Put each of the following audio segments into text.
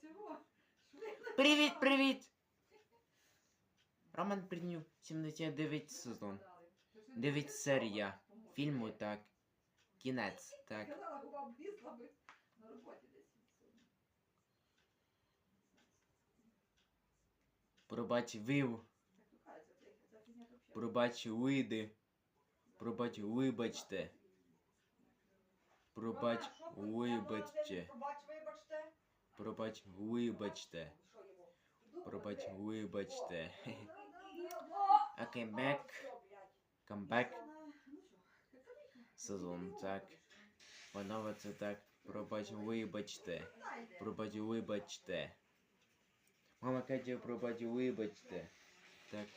цього. Привіт, привіт! Роман прийняв 79 сезон. 9 серія. Фільму так. Кінець, так. Казала, бо вам влізла би на роботі десь. Пробач вив. Пробач вийди. Пробач вибачте. Пробач вибачте. Пробач, вибачте. Пробач вибачте. Окей, бек. Камбек сезон, так. Панове, це так. Пробач вибачте. Пробач вибачте. Мама каже, пробач вибачте. Так,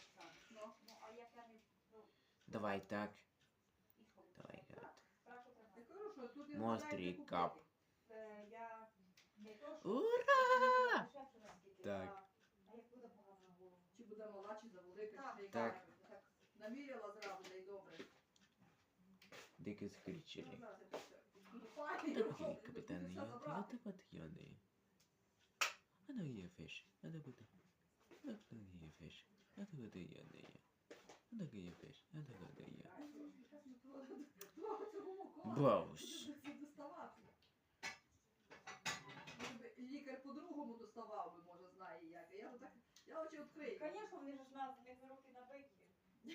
давай так. Давай, гад. Монстрі кап. купити. Е, Я не то, що... Ура! Так. Чи буде мала, чи завелика, Так. чи яка. Так. Наміряла зразу, да й добре. Дике Ну, скричері. зараз я все капітан я, забрати. я. А ну є фіш, а ну буде. А ну є фіш, а ну буде я не є. А ну є фіш, а ну буде я. Баус. Це доставати. Може би Лікар по-другому доставав би, може, знає як. Я так, я очі відкрию. Звісно, вони ж на них руки набиті. Ми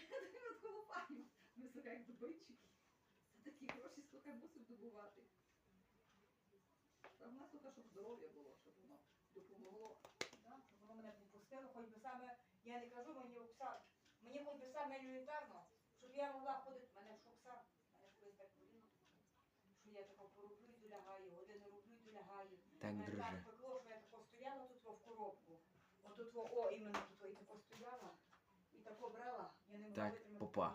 от колупаємо. Ми себе як добитчики. Це такі гроші, слухай, мусимо добувати. Там у нас тільки, щоб здоров'я було, щоб воно допомогло. Да? щоб Воно мене попустило, хоч би саме, я не кажу мені Оксан, мені хоч би саме елементарно, щоб я могла ходити, мене ж Оксан, мене колись так коліно, що я тако пороблю і долягаю, годину роблю і долягаю. Так, друже. так пекло, що я тако стояла тут во в коробку. Отут во, о, іменно тут і тако стояла, і тако брала, я не могла Так, витримати попа.